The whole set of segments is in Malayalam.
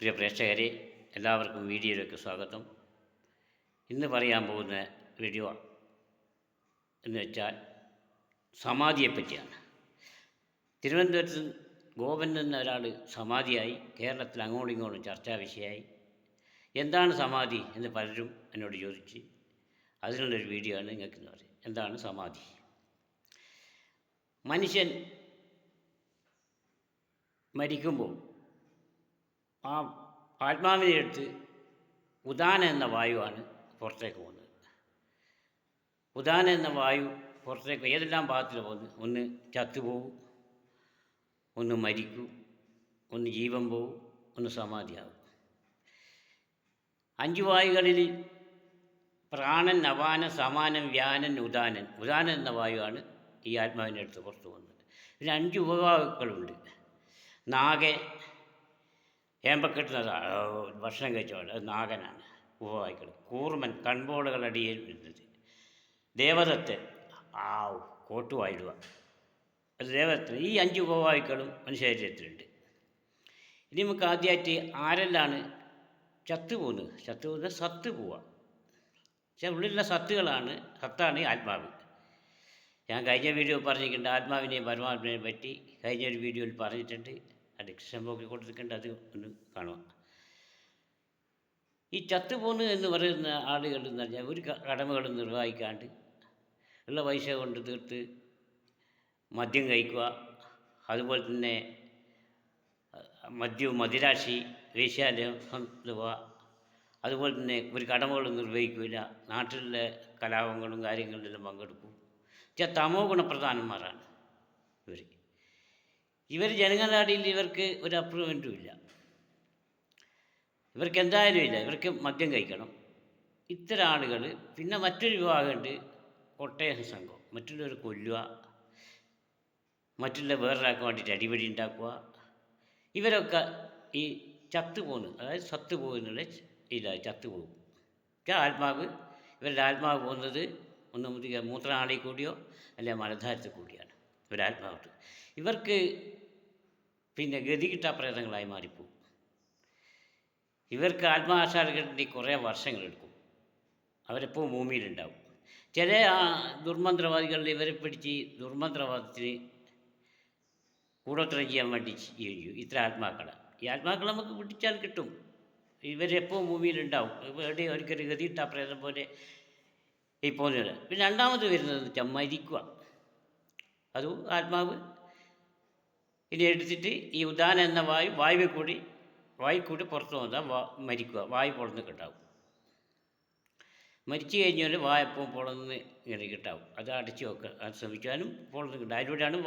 പ്രിയ പ്രേക്ഷകരെ എല്ലാവർക്കും വീഡിയോയിലേക്ക് സ്വാഗതം. ഇന്ന് പറയാൻ പോകുന്ന വീഡിയോ എന്ന് വെച്ചാൽ സമാധിയെ പറ്റിയാണ് തിരുവനന്തപുരത്ത് ഗോപൻ എന്ന ഒരാൾ സമാധിയായി കേരളത്തിൽ അങ്ങോട്ടും ഇങ്ങോട്ടും ചർച്ചാ വിഷയമായി. എന്താണ് സമാധി എന്ന് പലരും എന്നോട് ചോദിച്ച് അതിനുള്ളൊരു വീഡിയോ ആണ് നിങ്ങൾക്ക് ഇന്ന് പറയും എന്താണ് സമാധി? മനുഷ്യൻ മരിക്കുമ്പോൾ ആ ആത്മാവിനെ എടുത്ത് ഉദാന എന്ന വായുവാണ് പുറത്തേക്ക് പോകുന്നത്. ഉദാന എന്ന വായു പുറത്തേക്ക് ഏതെല്ലാം ഭാഗത്തിൽ പോകുന്നു ഒന്ന് ചത്തുപോകും ഒന്ന് മരിക്കും ഒന്ന് ജീവൻ പോകും ഒന്ന് സമാധിയാകും. അഞ്ചു വായുകളിൽ പ്രാണൻ നവാനൻ സമാനൻ വ്യാനൻ ഉദാനൻ. ഉദാനൻ എന്ന വായുവാണ് ഈ ആത്മാവിന്റെ അടുത്ത് പുറത്തു പോകുന്നത്. ഇതിന് അഞ്ച് ഉപവായുക്കളുണ്ട് നാഗെ ഏമ്പക്കെട്ടുന്ന ഭക്ഷണം കഴിച്ചോണ്ട് അത് നാഗനാണ് ഉപവായിക്കണം കൂർമൻ കൺപോളുകളടിയിൽ വരുന്നത് ദേവദത്തൻ ആ കോട്ടുവായിടുക. അത് ദേവദത്തൻ ഈ അഞ്ച് ഉപവായുക്കളും മനുഷ്യശരീരത്തിലുണ്ട് ഇനി നമുക്ക് ആദ്യമായിട്ട് ആരെല്ലാണ് ചത്തു പോകുന്നത്? ചത്തു പോകുന്നത് സത്ത് പോവുക പക്ഷേ ഉള്ളിലുള്ള സത്തുകളാണ് സത്താണ് ആത്മാവ്. ഞാൻ കഴിഞ്ഞ വീഡിയോ പറഞ്ഞിട്ടുണ്ട് ആത്മാവിനെയും പരമാത്മാവിനെയും പറ്റി കഴിഞ്ഞ ഒരു വീഡിയോയിൽ പറഞ്ഞിട്ടുണ്ട്. ആ പോക്കിക്കൊണ്ടിരിക്കേണ്ട അത് ഒന്ന് കാണുക. ഈ ചത്തുപോന്ന് എന്ന് പറയുന്ന ആളുകൾ എന്ന് പറഞ്ഞാൽ ഒരു കടമകൾ നിർവഹിക്കാണ്ട് ഉള്ള പൈസ കൊണ്ട് തീർത്ത് മദ്യം കഴിക്കുക. അതുപോലെ തന്നെ മദ്യവും മദിരാശി വേശ്യാലയം പോവുക. അതുപോലെ തന്നെ ഒരു കടമകളും നിർവഹിക്കില്ല നാട്ടിലെ കലാപങ്ങളും കാര്യങ്ങളിലെല്ലാം പങ്കെടുക്കും. തമോ ഗുണപ്രധാനന്മാരാണ് ഇവർ ഇവർ ജനങ്ങളാടിയിൽ ഇവർക്ക് ഒരു അപ്രൂവ്മെന്റും ഇല്ല. ഇവർക്ക് എന്തായാലും ഇല്ല. ഇവർക്ക് മദ്യം കഴിക്കണം. ഇത്തരം ആളുകൾ പിന്നെ മറ്റൊരു വിഭാഗമുണ്ട് കൊട്ടയം സംഘം. മറ്റുള്ളവർ കൊല്ലുക മറ്റുള്ള വേറൊരാൾക്ക് വേണ്ടിയിട്ട് അടിപിടി ഉണ്ടാക്കുക. ഇവരൊക്കെ ഈ ചത്തു പോകുന്നു അതായത് സത്ത് പോകുന്നുള്ള ഇല്ല ചത്തു പോകും. ആത്മാവ് ഇവരുടെ ആത്മാവ് പോകുന്നത് ഒന്നും മൂത്രനാളിൽ കൂടിയോ അല്ലെങ്കിൽ മലധാരത്തിൽ കൂടിയാണ്. ഇവരാത്മാവ് ഇവർക്ക് പിന്നെ ഗതി ഗതികിട്ട പ്രേതങ്ങളായി മാറിപ്പോവും. ഇവർക്ക് ആത്മാശാല കിട്ടി കുറേ വർഷങ്ങളെടുക്കും. അവരെപ്പോൾ ഭൂമിയിലുണ്ടാവും. ചില ആ ദുർമന്ത്രവാദികൾ ഇവരെ പിടിച്ച് ദുർമന്ത്രവാദത്തിന് കൂടോത്രം ചെയ്യാൻ വേണ്ടി ചെയ്യും ഇത്ര ആത്മാക്കളെ. ഈ ആത്മാക്കളെ നമുക്ക് പിടിച്ചാൽ കിട്ടും. ഇവരെപ്പോൾ ഭൂമിയിലുണ്ടാവും? എവിടെ ഒരിക്കൽ ഗതിയിട്ട പ്രേതം പോലെ ഈ പോകുന്നത്? പിന്നെ രണ്ടാമത് വരുന്നത് മരിക്കുക. അതും ആത്മാവ് ഇനി എടുത്തിട്ട് ഈ ഉദാന എന്ന വായു വായുവിൽ കൂടി വായു കൂടി പുറത്ത് വന്നാൽ വാ മരിക്കുക. വായു പൊളന്ന് കിട്ടാവും. മരിച്ചു കഴിഞ്ഞാൽ വായപ്പം പൊളന്ന് ഇങ്ങനെ കിട്ടാവും. അത് അടച്ചു വെക്കുക അത് ശ്രമിക്കാനും പൊളന്ന് കിട്ടും. അതിലൂടെയാണ്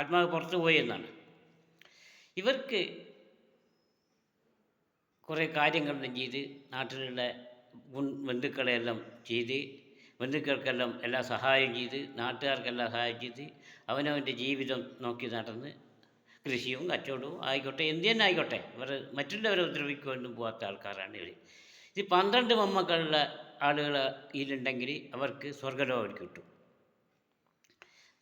ആത്മാവ് പുറത്ത് പോയെന്നാണ് ഇവർക്ക് കുറേ കാര്യങ്ങളെല്ലാം ചെയ്ത്. നാട്ടിലുള്ള ബന്ധുക്കളെല്ലാം ചെയ്ത് ബന്ധുക്കൾക്കെല്ലാം എല്ലാ സഹായം ചെയ്ത് നാട്ടുകാർക്കെല്ലാം സഹായം ചെയ്ത് അവനവന്റെ ജീവിതം നോക്കി നടന്ന് കൃഷിയും കച്ചവടവും ആയിക്കോട്ടെ എന്ത് തന്നെ ആയിക്കോട്ടെ. ഇവർ മറ്റുള്ളവരെ ഉപദ്രവിക്കൊന്നും പോകാത്ത ആൾക്കാരാണ് ഇവർ ഇത് പന്ത്രണ്ട് മമ്മക്കളുള്ള ആളുകൾ ഇതിലുണ്ടെങ്കിൽ അവർക്ക് സ്വർഗലോകം കിട്ടും.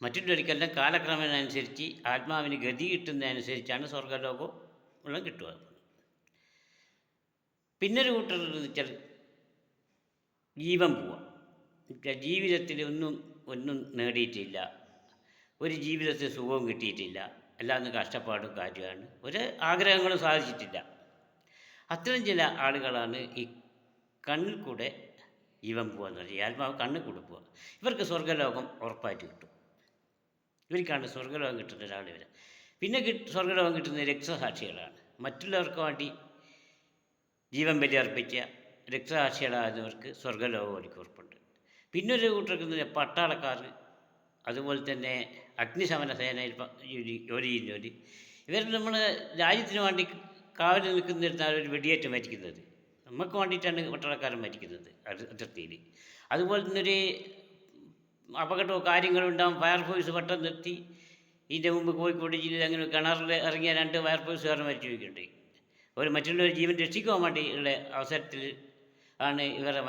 മറ്റുള്ളവർക്കെല്ലാം കാലക്രമേണ അനുസരിച്ച് ആത്മാവിന് ഗതി കിട്ടുന്നതനുസരിച്ചാണ് സ്വർഗലോകം ഉള്ള കിട്ടുക. പിന്നൊരു കൂട്ടർന്ന് വെച്ചാൽ ജീവൻ പോവാം ജീവിതത്തിൽ ഒന്നും ഒന്നും നേടിയിട്ടില്ല. ഒരു ജീവിതത്തിൽ സുഖവും കിട്ടിയിട്ടില്ല. അല്ലാന്ന് കഷ്ടപ്പാടും കാര്യമാണ് ഒരു ആഗ്രഹങ്ങളും സാധിച്ചിട്ടില്ല. അത്തരം ചില ആളുകളാണ് ഈ കണ്ണിൽ കൂടെ ജീവൻ പോകാന്ന് പറയുന്നത് ഈ ആത്മാവ് കണ്ണിൽ കൂടെ പോവുക. ഇവർക്ക് സ്വർഗലോകം ഉറപ്പായിട്ട് കിട്ടും. ഇവർക്കാണ് സ്വർഗലോകം കിട്ടുന്ന ഒരാൾ ഇവർ പിന്നെ കിട്ട് സ്വർഗലോകം കിട്ടുന്ന രക്തസാക്ഷികളാണ്. മറ്റുള്ളവർക്ക് വേണ്ടി ജീവൻ ബലിയർപ്പിച്ച രക്തസാക്ഷികളായവർക്ക് സ്വർഗലോകം ഒരുക്കി ഉറപ്പുണ്ട്. പിന്നൊരു കൂട്ടർക്ക് പട്ടാളക്കാർ. അതുപോലെ തന്നെ അഗ്നിശമന സേനയിൽ ജോലി ചെയ്യുന്നവർ ഇവർ നമ്മൾ രാജ്യത്തിന് വേണ്ടി കാവൽ നിൽക്കുന്നിടത്താണ് ഒരു വെടിയേറ്റ് മരിക്കുന്നത് നമുക്ക് വേണ്ടിയിട്ടാണ് പട്ടാളക്കാരൻ മരിക്കുന്നത് അത് അതിർത്തിയിൽ അതുപോലെ തന്നെ ഒരു അപകടമോ കാര്യങ്ങളോ ഉണ്ടാകും ഫയർഫോഴ്സ് പെട്ടെന്ന് നിർത്തി. ഇതിന്റെ മുമ്പ് കോഴിക്കോട് ജില്ലയിൽ അങ്ങനെ കിണറിൽ ഇറങ്ങിയ രണ്ട് ഫയർഫോഴ്സുകാരൻ മരിച്ചു പോയിട്ടുണ്ട് ഒരു മറ്റുള്ളവർ ജീവൻ രക്ഷിക്കാൻ വേണ്ടി ഉള്ള അവസരത്തിൽ ആണ് ഇവരെ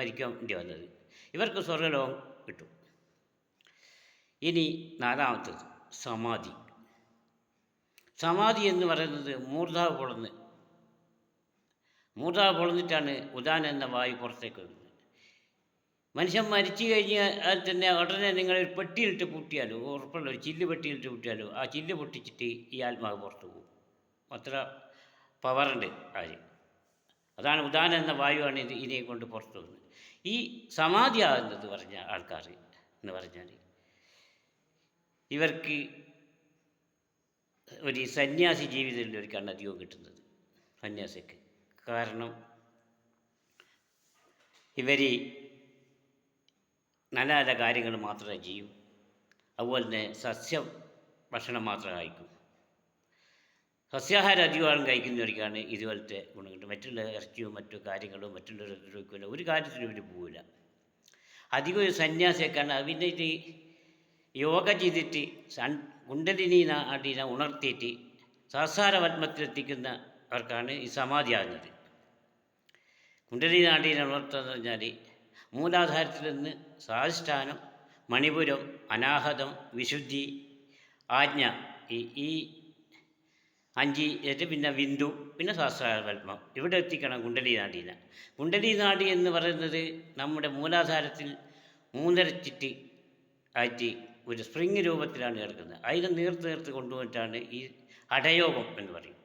മരിക്കാൻ വേണ്ടി വന്നത്. ഇവർക്ക് സ്വർഗലോകം കിട്ടും. ഇനി നാലാമത്തത് സമാധി. സമാധി എന്ന് പറയുന്നത് മൂർധാവ് പൊളന്ന് മൂർധാവ് പൊളന്നിട്ടാണ് ഉദാന എന്ന വായു പുറത്തേക്ക് വരുന്നത്. മനുഷ്യൻ മരിച്ചു കഴിഞ്ഞാൽ തന്നെ ഉടനെ നിങ്ങൾ ഒരു പെട്ടിയിലിട്ട് പൂട്ടിയാലോ ഉറപ്പുള്ള ഒരു ചില്ല് പെട്ടിയിലിട്ട് പൂട്ടിയാലോ ആ ചില്ല് പൊട്ടിച്ചിട്ട് ഈ ആത്മാവ് പുറത്തു പോകും. അത്ര പവറുണ്ട് കാര്യം അതാണ് ഉദാന എന്ന വായുവാണ് ഇത് ഇതിനെ കൊണ്ട് പുറത്തു പോകുന്നത്. ഈ സമാധിയാകുന്നത് പറഞ്ഞ ആൾക്കാർ എന്ന് പറഞ്ഞാൽ ഇവർക്ക് ഒരു സന്യാസി ജീവിതത്തിൽ ഒരു കണ്ണധികവും കിട്ടുന്നത് സന്യാസിക്ക്. കാരണം ഇവർ നല്ല നല്ല കാര്യങ്ങൾ മാത്രമേ ചെയ്യൂ. അതുപോലെ തന്നെ സസ്യ ഭക്ഷണം മാത്രമേ കഴിക്കൂ. സസ്യാഹാരം അധികമാളും കഴിക്കുന്നവർക്കാണ് ഇതുപോലത്തെ ഗുണം കിട്ടും മറ്റുള്ള ഇറച്ചിയോ മറ്റു കാര്യങ്ങളും മറ്റുള്ളവർക്ക് ഒരു കാര്യത്തിനും ഇവർ പോവില്ല. അധികം ഒരു സന്യാസിയൊക്കെയാണ് അവന്റെ യോഗ ചെയ്തിട്ട് സൺ കുണ്ടലിനി നാടിനെ ഉണർത്തിയിട്ട് സഹസാര പത്മത്തിലെത്തിക്കുന്നവർക്കാണ് ഈ സമാധിയാകുന്നത് കുണ്ടലിനി നാടിനെ ഉണർത്തുന്നത് പറഞ്ഞാൽ മൂലാധാരത്തിൽ നിന്ന് സ്വാധിഷ്ഠാനം മണിപുരം അനാഹതം വിശുദ്ധി ആജ്ഞ ഈ ഈ അഞ്ചി എന്നിട്ട് പിന്നെ ബിന്ദു പിന്നെ സഹസ്രാപത്മം ഇവിടെ എത്തിക്കണം കുണ്ടലി നാടിനെ കുണ്ടലി നാടി എന്ന് പറയുന്നത് നമ്മുടെ മൂലാധാരത്തിൽ മൂന്നരച്ചിട്ട് ആയിട്ട് ഒരു സ്പ്രിങ് രൂപത്തിലാണ് കിടക്കുന്നത് അതിനെ നീർത്ത് നീർത്ത് കൊണ്ടുപോയിട്ടാണ് ഈ അടയോഗം എന്ന് പറയും.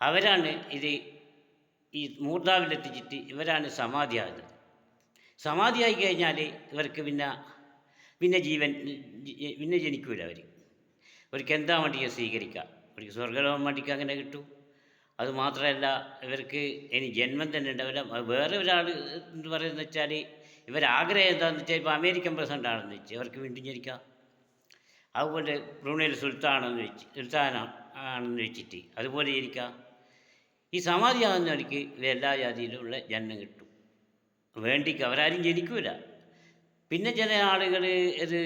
അവരാണ് ഇത് ഈ മൂർധാവിലെത്തിച്ചിട്ട് ഇവരാണ് സമാധിയാകുന്നത്. സമാധിയായി കഴിഞ്ഞാൽ ഇവർക്ക് പിന്നെ പിന്നെ ജീവൻ പിന്നെ ജനിക്കൂല അവർ ഇവർക്ക് എന്താ വേണ്ടി സ്വീകരിക്കുക? ഇവർക്ക് സ്വർഗലോകം വേണ്ടിക്ക് അങ്ങനെ കിട്ടും. അതുമാത്രമല്ല ഇവർക്ക് ഇനി ജന്മം തന്നെ ഉണ്ടാവില്ല. വേറെ ഒരാൾ എന്ന് പറയുന്നത് വെച്ചാൽ ഇവരാഗ്രഹം എന്താണെന്ന് വെച്ചാൽ ഇപ്പോൾ അമേരിക്കൻ പ്രസിഡന്റാണെന്ന് വെച്ച് ഇവർക്ക് വീണ്ടും ജനിക്കാം. അതുപോലെ ബ്രൂണയിൽ സുൽത്താണെന്ന് വെച്ച് സുൽത്താൻ ആണെന്ന് വെച്ചിട്ട് അതുപോലെ ജനിക്കാം. ഈ സമാധിയാകുന്നവർക്ക് എല്ലാ ജാതിയിലുള്ള ജന്മം കിട്ടും. വേണ്ടിക്ക് അവരാരും ജനിക്കൂല. പിന്നെ ചില ആളുകൾ ഇത്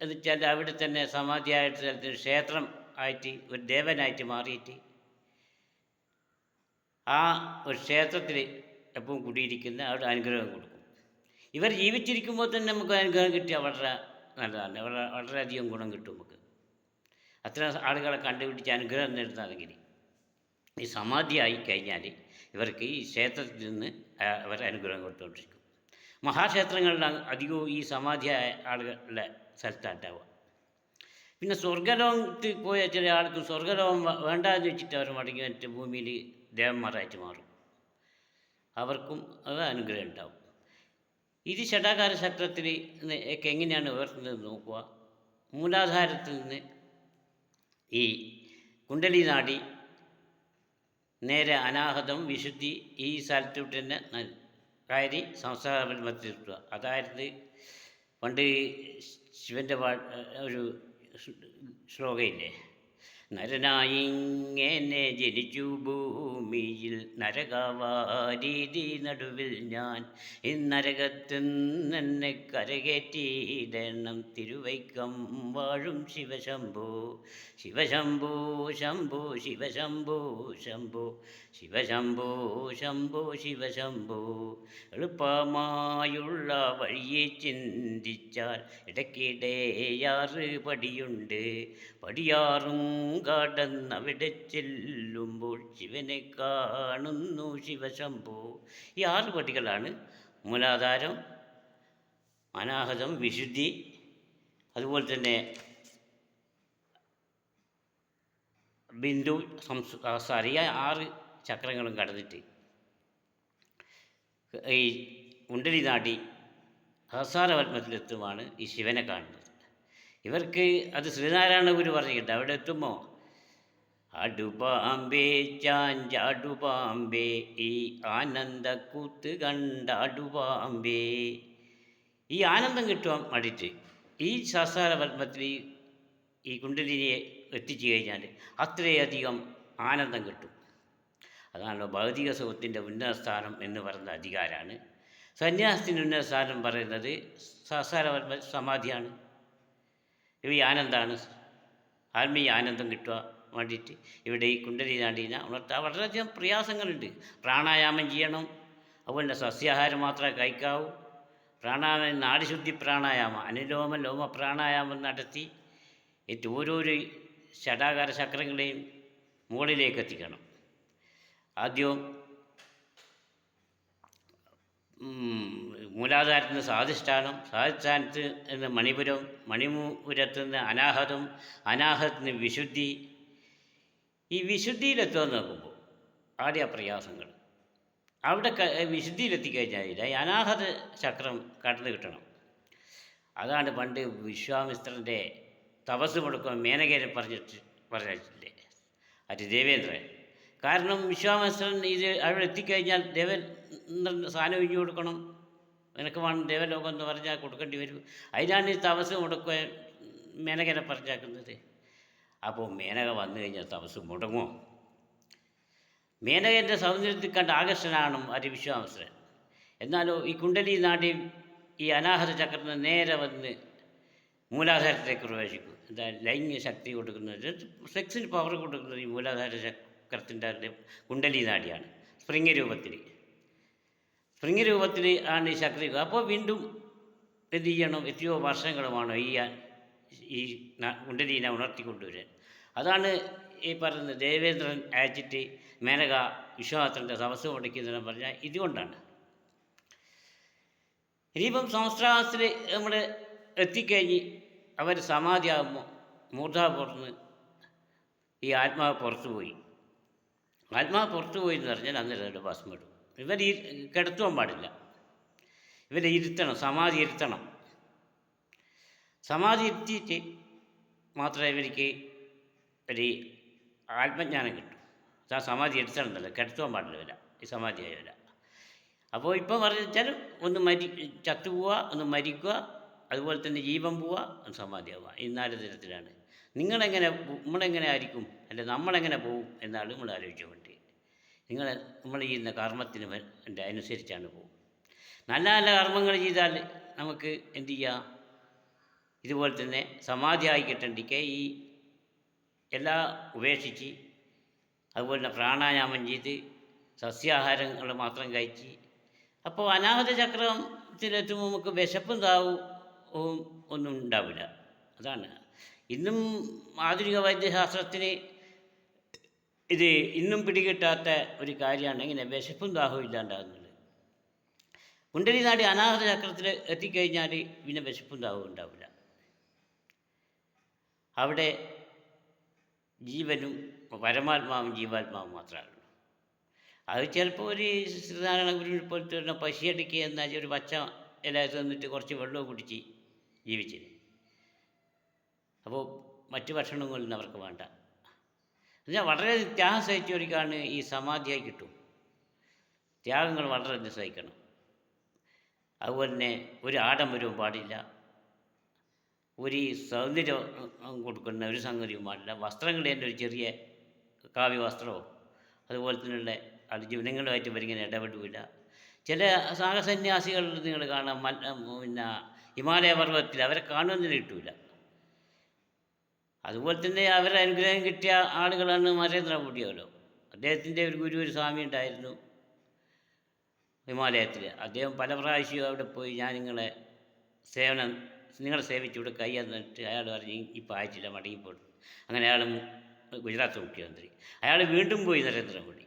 എന്ന് വെച്ചാൽ അവിടെ തന്നെ സമാധിയായിട്ട് സ്ഥലത്ത് ക്ഷേത്രം ആയിട്ട് ഒരു ദേവനായിട്ട് മാറിയിട്ട് ആ ഒരു ക്ഷേത്രത്തിൽ എപ്പോഴും കുടിയിരിക്കുന്ന അവിടെ അനുഗ്രഹം കൊടുക്കും. ഇവർ ജീവിച്ചിരിക്കുമ്പോൾ തന്നെ നമുക്ക് അനുഗ്രഹം കിട്ടിയാൽ വളരെ നല്ലതാണ്. വളരെ വളരെയധികം ഗുണം കിട്ടും നമുക്ക്. അത്ര ആളുകളെ കണ്ടുപിടിച്ച് അനുഗ്രഹം നേടുന്നതെങ്കിൽ ഈ സമാധിയായി കഴിഞ്ഞാൽ ഇവർക്ക് ഈ ക്ഷേത്രത്തിൽ നിന്ന് അവർ അനുഗ്രഹം കൊടുത്തുകൊണ്ടിരിക്കും മഹാക്ഷേത്രങ്ങളിൽ അധികവും ഈ സമാധിയായ ആളുകളുടെ സ്ഥലത്താണ്ടാവുക. പിന്നെ സ്വർഗലോകത്ത് പോയ ചില ആൾക്ക് സ്വർഗലോകം വേണ്ട എന്ന് വെച്ചിട്ട് അവർ മടങ്ങി വന്നിട്ട് ഭൂമിയിൽ ദേവന്മാരായിട്ട് മാറും. അവർക്കും അത് അനുഗ്രഹം ഉണ്ടാവും. ഇത് ഷടാകാര ചക്രത്തിൽ ഒക്കെ എങ്ങനെയാണ് ഉയർത്തുന്നത് നോക്കുക. മൂലാധാരത്തിൽ നിന്ന് ഈ കുണ്ടലി നാടി നേരെ അനാഹതം വിശുദ്ധി ഈ സ്ഥലത്തോട്ട് തന്നെ കയറി സംസാരം മത്തിട്ടുക അതായത് പണ്ട് ശിവന്റെ ഒരു ശ്ലോകയില്ലേ? നരനായിങ്ങനെ ജനിച്ചു ഭൂമിയിൽ നരകവാരീതി നടുവിൽ ഞാൻ. ഇന്നരകത്തുനിന്നെ കരകേറ്റിയിടണം തിരുവൈക്കം വാഴും ശിവശംഭോ. ശിവശംഭോ ശംഭോ ശിവശംഭോ ശംഭോ. ശിവശംഭോ ശംഭോ ശിവശംഭോ. എളുപ്പമായുള്ള വഴിയെ ചിന്തിച്ചാൽ ഇടയ്ക്കിടെയാറ് പടിയുണ്ട്. പടിയാറും കടന്നവിടെ ചെല്ലുമ്പോൾ ശിവനെ കാണുന്നു ശിവശംഭോ. ഈ ആറ് പടികളാണ് മൂലാധാരം അനാഹതം വിശുദ്ധി അതുപോലെ തന്നെ ബിന്ദു സംസ് സാരി ഈ ആറ് ചക്രങ്ങളും കടന്നിട്ട്. ഈ കുണ്ടലി നാടി സഹസാരപത്മത്തിലെത്തുമാണ് ഈ ശിവനെ കാണുന്നത്. ഇവർക്ക് അത് ശ്രീനാരായണ ഗുരു പറഞ്ഞിട്ടുണ്ട്. അവിടെ എത്തുമ്പോൾ അടുപാമ്പേ ചാഞ്ചാടുപാമ്പേ ഈ ആനന്ദക്കൂത്ത് കണ്ടാടുപാമ്പേ ഈ ആനന്ദം കിട്ടുവാൻ വേണ്ടിയിട്ട് ഈ ശാസ്ത്ര പത്മത്തിൽ ഈ- കുണ്ടലിനിയെ എത്തിച്ചു കഴിഞ്ഞാൽ അത്രയധികം ആനന്ദം കിട്ടും. അതാണല്ലോ ഭൗതിക സുഖത്തിന്റെ ഉന്നത സ്ഥാനം എന്ന് പറയുന്ന അധികാരമാണ് സന്യാസത്തിന്റെ ഉന്നത സ്ഥാനം പറയുന്നത് സഹസാര പത്മ സമാധിയാണ്. ഈ ആനന്ദമാണ് ആത്മീയ ആനന്ദം കിട്ടുക. വേണ്ടിയിട്ട് ഇവിടെ ഈ കുണ്ടലി നാടീന ഉണർത്താൻ വളരെയധികം പ്രയാസങ്ങളുണ്ട്. പ്രാണായാമം ചെയ്യണം. അതുപോലെ സസ്യാഹാരം മാത്രമേ കഴിക്കാവൂ. പ്രാണായാമം നാടിശുദ്ധി പ്രാണായാമം അനുലോമ ലോമ പ്രാണായാമം നടത്തി ഏറ്റവും ഓരോരോ ഷടാകാര ചക്രങ്ങളെയും മുകളിലേക്ക് എത്തിക്കണം. ആദ്യവും മൂലാധാരത്തിൽ നിന്ന് സ്വാധിഷ്ഠാനം സ്വാധിഷ്ഠാനത്ത് നിന്ന് മണിപുരം മണിപുരത്തിൽ നിന്ന് അനാഹതം അനാഹത്തിൽ നിന്ന് വിശുദ്ധി ഈ വിശുദ്ധിയിലെത്തുമെന്ന് നോക്കുമ്പോൾ ആദ്യ പ്രയാസങ്ങൾ. അവിടെ വിശുദ്ധിയിലെത്തിക്കഴിഞ്ഞാൽ ഈ അനാഹത ചക്രം കടന്നു കിട്ടണം. അതാണ് പണ്ട് വിശ്വാമിത്രന്റെ തപസ് കൊടുക്കാൻ മേനകേനെ പറഞ്ഞിട്ട് പറഞ്ഞിട്ടില്ലേ? അത് ദേവേന്ദ്രൻ. കാരണം വിശ്വാമിത്രൻ ഇത് അവിടെ എത്തിക്കഴിഞ്ഞാൽ ദേവേന്ദ്രൻ സാധനം ഇഞ്ഞു കൊടുക്കണം. നിനക്ക് വേണം ദേവലോകം എന്ന് പറഞ്ഞാൽ കൊടുക്കേണ്ടി വരും. അതിനാണ് ഈ തപസ് കൊടുക്കാൻ മേനകനെ പറഞ്ഞാക്കുന്നത്. അപ്പോൾ മേനക വന്നു കഴിഞ്ഞാൽ തപസ് മുടങ്ങുമോ? മേനകന്റെ സൗന്ദര്യത്തിൽ കണ്ട ആകർഷനാണ് വിശ്വാമിത്രൻ. എന്നാലോ ഈ കുണ്ടലി നാടി ഈ അനാഹത ചക്രത്തിന് നേരെ വന്ന് മൂലാധാരത്തിലേക്ക് പ്രവേശിക്കും. എന്താ ലൈംഗിക ശക്തി കൊടുക്കുന്നത്? സെക്സിന് പവർ കൊടുക്കുന്നത് ഈ മൂലാധാര ചക്രത്തിന്റെ കുണ്ടലി നാടിയാണ്. സ്പ്രിംഗ് രൂപത്തിൽ. സ്പ്രിംഗ് രൂപത്തിൽ ആണ് ഈ ശക്തി. അപ്പോൾ വീണ്ടും എന്ത് ചെയ്യണം? എത്രയോ വർഷങ്ങളുമാണ് ഈ ഈ കുണ്ടലീനെ ഉണർത്തിക്കൊണ്ടുവരാൻ. അതാണ് ഈ പറയുന്നത് ദേവേന്ദ്രൻ അയച്ചിട്ട് മേനക വിശ്വാസത്തിന്റെ തപസ് മുടക്കിയതെന്ന് പറഞ്ഞാൽ ഇതുകൊണ്ടാണ്. ഇനിയിപ്പം സംസ്ഥാനത്തിൽ നമ്മൾ എത്തിക്കഴിഞ്ഞ് അവർ സമാധിയാകുമ്പോൾ മൂർധ പുറത്ത് ഈ ആത്മാവ് പുറത്തു പോയി. ആത്മാവ് പുറത്തു പോയി എന്ന് പറഞ്ഞാൽ അന്നേരം ഭസ്മം ഇടും. ഇവർ ഈ കിടത്തുവാൻ പാടില്ല. ഇവരെ ഇരുത്തണം സമാധി ഇരുത്തണം. സമാധി എത്തിയിട്ട് മാത്രമേ ഇവർക്ക് ഒരു ആത്മജ്ഞാനം കിട്ടും. ആ സമാധി എടുത്തിട്ടുണ്ടല്ലോ. കിടത്തുവാൻ പാടില്ല ഈ സമാധി ആയവര അപ്പോൾ ഇപ്പം പറഞ്ഞു വെച്ചാൽ ഒന്ന് മരി ചത്തുപോവുക ഒന്ന് മരിക്കുക അതുപോലെ തന്നെ ജീവൻ പോവുക സമാധിയാവുക. ഈ നാല് തരത്തിലാണ്. നിങ്ങളെങ്ങനെ നമ്മളെങ്ങനെ ആയിരിക്കും? അല്ലെ നമ്മളെങ്ങനെ പോവും എന്നാണ് നമ്മൾ ആലോചിച്ചുകൊണ്ട് നിങ്ങൾ നമ്മൾ ചെയ്യുന്ന കർമ്മത്തിന് അനുസരിച്ചാണ് പോകും നല്ല നല്ല കർമ്മങ്ങൾ ചെയ്താൽ നമുക്ക് എന്ത് ചെയ്യാം? ഇതുപോലെ തന്നെ സമാധിയായി കിട്ടണ്ടിക്ക് ഈ എല്ലാം ഉപേക്ഷിച്ച് അതുപോലെ തന്നെ പ്രാണായാമം ചെയ്ത് സസ്യാഹാരങ്ങൾ മാത്രം കഴിച്ച് അപ്പോൾ അനാഹത ചക്രത്തിലെത്തുമ്പോൾ നമുക്ക് വിശപ്പും താവും ഒന്നും ഉണ്ടാവില്ല. അതാണ്. ഇന്നും ആധുനിക വൈദ്യശാസ്ത്രത്തിന് ഇത് ഇന്നും പിടികിട്ടാത്ത ഒരു കാര്യമാണ്. ഇങ്ങനെ വിശപ്പും ദാഹവും ഇല്ലാണ്ടാകുന്നത്. കുണ്ടലി നാടി അനാഹത ചക്രത്തിൽ എത്തിക്കഴിഞ്ഞാൽ പിന്നെ വിശപ്പും ദാഹവും ഉണ്ടാവില്ല. അവിടെ ജീവനും പരമാത്മാവും ജീവാത്മാവും മാത്രമാണ് അത് ചിലപ്പോൾ ഒരു ശ്രീനാരായണ ഗുരുവിനെ പോലത്തെ ഒരു പശിയടിക്കുക എന്നാൽ ഒരു പച്ച ഇല തന്നിട്ട് കുറച്ച് വെള്ളവും കുടിച്ച് ജീവിച്ചു അപ്പോൾ മറ്റു ഭക്ഷണങ്ങളൊന്നും അവർക്ക് വേണ്ട. എന്നാൽ വളരെ ത്യാഗം സഹിച്ചവർക്കാണ് ഈ സമാധിയായി കിട്ടും. ത്യാഗങ്ങൾ വളരെ സഹിക്കണം അതുപോലെ തന്നെ ഒരു ആഡംബരവും പാടില്ല. ഒരു സൗന്ദര്യം കൊടുക്കുന്ന ഒരു സംഗതിയും പാടില്ല. വസ്ത്രങ്ങൾ തന്നെ ഒരു ചെറിയ കാവ്യ വസ്ത്രമോ അതുപോലെ തന്നെയുള്ള അത് ജനങ്ങളുമായിട്ട് ഇവരിങ്ങനെ ഇടപെടില്ല ചില സാഹസന്യാസികൾ നിങ്ങൾ കാണാം പിന്നെ ഹിമാലയ പർവതത്തിൽ അവരെ കാണുന്നതിന് കിട്ടൂല. അതുപോലെ തന്നെ അവരെ അനുഗ്രഹം കിട്ടിയ ആളുകളാണ് നരേന്ദ്രമോദിയാവല്ലോ അദ്ദേഹത്തിന്റെ ഒരു ഗുരു ഒരു സ്വാമി ഉണ്ടായിരുന്നു ഹിമാലയത്തിൽ അദ്ദേഹം പല പ്രാവശ്യവും അവിടെ പോയി ഞാൻ നിങ്ങളെ സേവനം നിങ്ങളെ സേവിച്ചു ഇവിടെ കൈ എന്നിട്ട് അയാൾ പറഞ്ഞ് ഇപ്പം അയച്ചില്ല മടങ്ങിപ്പോടും അങ്ങനെ അയാൾ ഗുജറാത്ത് മുഖ്യമന്ത്രി. അയാൾ വീണ്ടും പോയി നരേന്ദ്രമോദി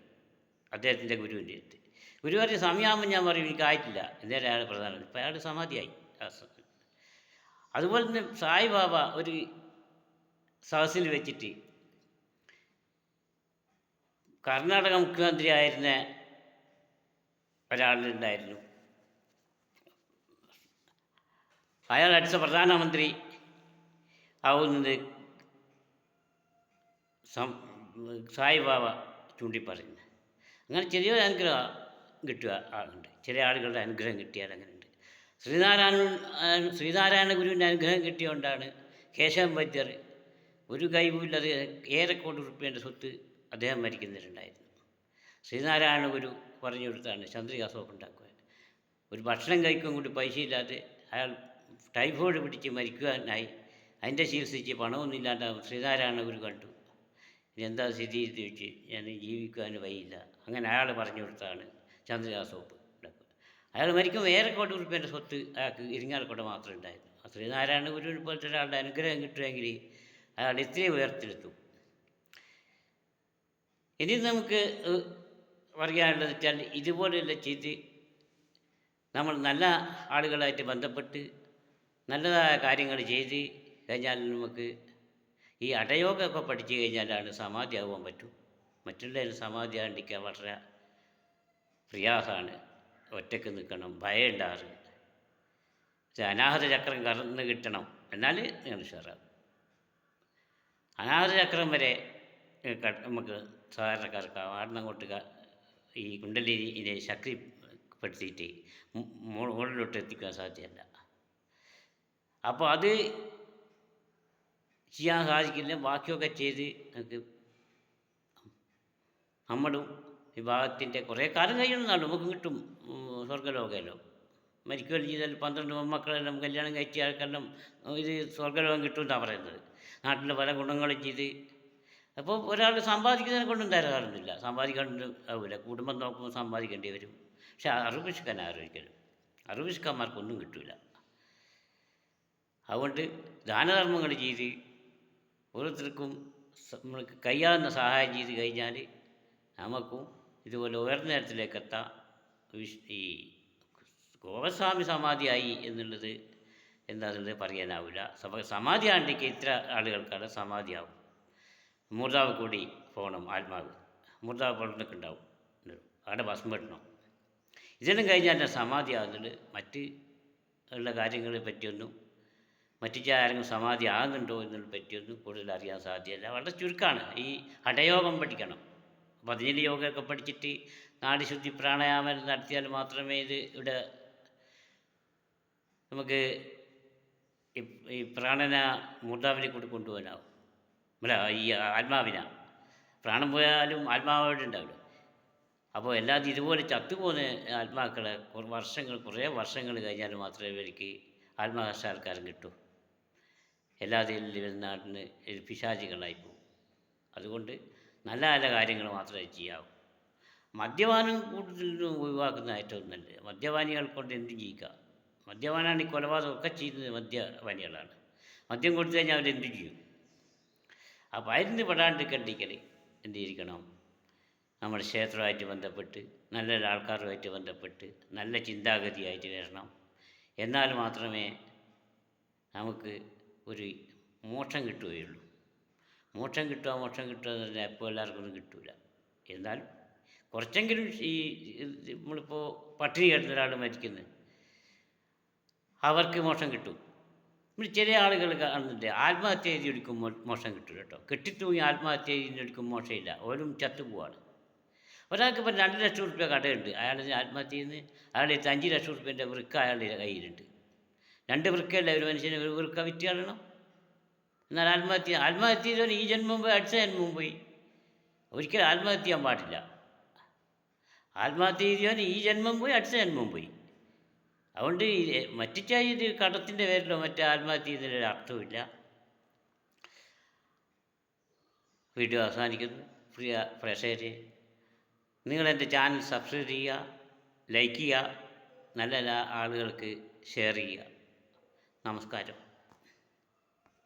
അദ്ദേഹത്തിന്റെ ഗുരുവിന്റെ അടുത്ത്. ഗുരു പറഞ്ഞ സമയമാകുമ്പോൾ ഞാൻ പറയും എനിക്ക് ആയിട്ടില്ല. എന്നേരം അയാൾ പ്രധാനമന്ത്രി ഇപ്പം അയാൾ സമാധിയായി. അതുപോലെ തന്നെ സായിബാബ ഒരു സദസ്സിൽ വെച്ചിട്ട് കർണാടക മുഖ്യമന്ത്രി ആയിരുന്ന ഒരാളുണ്ടായിരുന്നു. അയാൾ അടുത്ത പ്രധാനമന്ത്രി ആവുന്നത് സായിബാബ ചൂണ്ടിപ്പറയുന്നത് അങ്ങനെ ചെറിയൊരു അനുഗ്രഹം കിട്ടുക ആളുണ്ട്. ചില ആളുകളുടെ അനുഗ്രഹം കിട്ടിയാൽ അങ്ങനെയുണ്ട്. ശ്രീനാരായണ ശ്രീനാരായണ ഗുരുവിന്റെ അനുഗ്രഹം കിട്ടിയതുകൊണ്ടാണ് കേശവൻ വൈദ്യർ ഒരു കൈവുമില്ലാതെ ഏറെ കോടി റുപ്യേന്റെ സ്വത്ത് അദ്ദേഹം മരിക്കുന്നിട്ടുണ്ടായിരുന്നു ശ്രീനാരായണ ഗുരു പറഞ്ഞു കൊടുത്താണ് ചന്ദ്രികാസോപ്പ് ഒരു ഭക്ഷണം കഴിക്കാൻ കൂടി പൈസയില്ലാതെ അയാൾ ടൈഫോയിഡ് പിടിച്ച് മരിക്കുവാനായി അതിന്റെ ചികിത്സിച്ച് പണമൊന്നും ഇല്ലാണ്ടാവും ശ്രീനാരായണ ഗുരു കണ്ടു. എന്താ സ്ഥിതി എന്ന് ചോദിച്ച് ഞാൻ ജീവിക്കാൻ വയ്യില്ല അങ്ങനെ അയാൾ പറഞ്ഞു കൊടുത്താണ് ചന്ദ്രദാസ് സോപ്പ് അയാൾ വേറെ കോട്ട റുപ്യേന്റെ സ്വത്ത് അയാൾക്ക് ഇരിങ്ങാലക്കോട്ട മാത്രമേ ഉണ്ടായിരുന്നു ആ ശ്രീനാരായണ ഗുരുവിനെ പോലത്തെ ഒരാളുടെ അനുഗ്രഹം കിട്ടുമെങ്കിൽ അയാൾ ഇത്രയും ഉയർത്തിലെത്തും ഇനി നമുക്ക് പറയാനുള്ളത് വെച്ചാൽ ഇതുപോലെയുള്ള ചെയ്ത് നമ്മൾ നല്ല ആളുകളായിട്ട് ബന്ധപ്പെട്ട് നല്ലതായ കാര്യങ്ങൾ ചെയ്ത് കഴിഞ്ഞാൽ നമുക്ക് ഈ അടയോഗമൊക്കെ പഠിച്ചു കഴിഞ്ഞാലാണ് സമാധിയാവാൻ പറ്റും. മറ്റുള്ളവരും സമാധി ആണ്ടിക്കാൻ വളരെ പ്രയാസമാണ്. ഒറ്റയ്ക്ക് നിൽക്കണം ഭയം ഉണ്ടാറ് അനാഹത ചക്രം കറന്ന് കിട്ടണം. എന്നാൽ നിങ്ങൾ ഉഷാറാവും അനാഹത ചക്രം വരെ നമുക്ക് സാധാരണക്കാർക്ക് ആടുന്നങ്ങോട്ട് ഈ കുണ്ടലിനെ ശക്തിപ്പെടുത്തിയിട്ട് മുകളിലോട്ട് എത്തിക്കാൻ സാധ്യമല്ല. അപ്പോൾ അത് ചെയ്യാൻ സാധിക്കില്ല. ബാക്കിയൊക്കെ ചെയ്ത് നമുക്ക് നമ്മളും വിഭാഗത്തിന്റെ കുറേ കാലം കഴിയുന്നതാണ് നമുക്ക് കിട്ടും ഉം, സ്വർഗലോകമല്ലോ. മരിക്കുകയും ചെയ്താൽ പന്ത്രണ്ട് മക്കളെല്ലാം കല്യാണം കഴിച്ച ആൾക്കെല്ലാം ഇത് സ്വർഗലോകം കിട്ടുമെന്നാണ് പറയുന്നത്. നാട്ടിലെ പല ഗുണങ്ങളും ചെയ്ത് അപ്പോൾ ഒരാൾ സമ്പാദിക്കുന്നതിനെ കൊണ്ടും തരാറുന്നില്ല സമ്പാദിക്കാണ്ട് ആവില്ല. കുടുംബം നോക്കുമ്പോൾ സമ്പാദിക്കേണ്ടി വരും. പക്ഷെ അറിവിഷ്കാൻ ആരോഗ്യം അറിവിഷ്കന്മാർക്കൊന്നും കിട്ടില്ല അതുകൊണ്ട് ദാനധർമ്മങ്ങൾ ചെയ്ത് ഓരോരുത്തർക്കും നമ്മൾക്ക് കഴിയാവുന്ന സഹായം ചെയ്ത് കഴിഞ്ഞാൽ നമുക്കും ഇതുപോലെ ഉയർന്ന തരത്തിലേക്ക് എത്താം. ഈ ഗോപസ്വാമി സമാധിയായി എന്നുള്ളത് എന്താണെന്നുള്ളത് പറയാനാവില്ല. സഭ സമാധി ആണ്ടിക്ക് ഇത്ര ആളുകൾക്കാണ് സമാധിയാവും. മൂർതാവ് കൂടി പോകണം ആത്മാവ്. മൂർതാവ് പോകണമൊക്കെ ഉണ്ടാവും. അവിടെ ഭസ്മം ഇടണം. ഇതെല്ലാം കഴിഞ്ഞാൽ സമാധി ആകുന്നുണ്ട് മറ്റ് ഉള്ള കാര്യങ്ങളെ പറ്റിയൊന്നും മറ്റു ആരെങ്കിലും സമാധി ആകുന്നുണ്ടോ എന്നതിനെ പറ്റിയൊന്നും കൂടുതൽ അറിയാൻ സാധ്യമല്ല വളരെ ചുരുക്കമാണ് ഈ ഹഠയോഗം പഠിക്കണം. പതിനഞ്ച് യോഗമൊക്കെ പഠിച്ചിട്ട് നാടിശുദ്ധി പ്രാണായാമം നടത്തിയാൽ മാത്രമേ ഇത് ഇവിടെ നമുക്ക് ഈ പ്രാണന മൂർധാവിനെ കൂടി കൊണ്ടുപോകാനാവും. അല്ല ഈ ആത്മാവിന. പ്രാണം പോയാലും ആത്മാവിടെ ഉണ്ടാവില്ല. അപ്പോൾ എല്ലാതും ഇതുപോലെ ചത്തുപോകുന്ന ആത്മാക്കളെ വർഷങ്ങൾ കുറേ വർഷങ്ങൾ കഴിഞ്ഞാൽ മാത്രമേ ഇവർക്ക് ആത്മഹർഷാൽക്കാരം കിട്ടൂ. വരുന്ന നാട്ടിന് പിശാചികളായി പോകും. അതുകൊണ്ട് നല്ല നല്ല കാര്യങ്ങൾ മാത്രമേ ചെയ്യാവൂ. മദ്യപാനം കൂടുതലും ഒഴിവാക്കുന്ന ഏറ്റവും നല്ലത്. മദ്യപാനികൾ കൊണ്ട് എന്ത് ജീവിക്കാം മദ്യപാനാണ് ഈ കൊലപാതകമൊക്കെ ചെയ്യുന്നത് മദ്യപാനികളാണ്. മദ്യം കൊടുത്തു കഴിഞ്ഞാൽ അവരെന്ത് ചെയ്യും? അപ്പോൾ അതിന് പെടാണ്ട് കണ്ടിക്കൽ എന്ത് ചെയ്തിരിക്കണം? നമ്മുടെ ക്ഷേത്രമായിട്ട് ബന്ധപ്പെട്ട് നല്ല ആൾക്കാരുമായിട്ട് ബന്ധപ്പെട്ട് നല്ല ചിന്താഗതിയായിട്ട് വരണം. എന്നാൽ മാത്രമേ നമുക്ക് ഒരു മോക്ഷം കിട്ടുകയുള്ളൂ. മോക്ഷം കിട്ടുക മോക്ഷം കിട്ടുക എപ്പോൾ എല്ലാവർക്കും ഒന്നും കിട്ടില്ല എന്നാലും കുറച്ചെങ്കിലും ഈ നമ്മളിപ്പോൾ പട്ടിണി കിടന്ന ഒരാൾ മരിക്കുന്നത് അവർക്ക് മോഷം കിട്ടും. ചില ആളുകൾ കാണുന്നുണ്ട്. ആത്മഹത്യ ചെയ്ത് എടുക്കും മോശം കിട്ടും കേട്ടോ. കെട്ടിത്തൂങ്ങി ആത്മഹത്യ ചെയ്തെടുക്കും മോശമില്ല ഓരും ചത്തുപോവാണ്. ഒരാൾക്ക് ഇപ്പം രണ്ട് ലക്ഷം റുപ്യ കടയുണ്ട്. അയാൾ ആത്മഹത്യ ചെയ്യുന്നത് അയാളുടെ അഞ്ച് ലക്ഷം റുപ്യന്റെ വൃക്ക അയാളുടെ കയ്യിലുണ്ട്. രണ്ട് വൃക്കയല്ല ഒരു മനുഷ്യന് ഒരു വൃക്ക വിറ്റ് കളയണം എന്നാൽ ആത്മഹത്യ ആത്മഹത്യ ചെയ്തവൻ ഈ ജന്മം പോയി അടുത്ത ജന്മം പോയി. ഒരിക്കലും ആത്മഹത്യ ചെയ്യാൻ പാടില്ല. ആത്മഹത്യ ചെയ്തവൻ ഈ ജന്മം പോയി അടുത്ത ജന്മം പോയി. അതുകൊണ്ട് ഈ മറ്റു ഇത് കടത്തിന്റെ പേരിലോ മറ്റേ ആത്മഹത്യ ചെയ്തതിന്റെ അർത്ഥമില്ല വീഡിയോ അവസാനിക്കുന്നു. പ്രിയ പ്രേക്ഷകരെ നിങ്ങളെന്റെ ചാനൽ സബ്സ്ക്രൈബ് ചെയ്യുക ലൈക്ക് ചെയ്യുക നല്ല ആളുകൾക്ക് ഷെയർ ചെയ്യുക. നമസ്കാരം.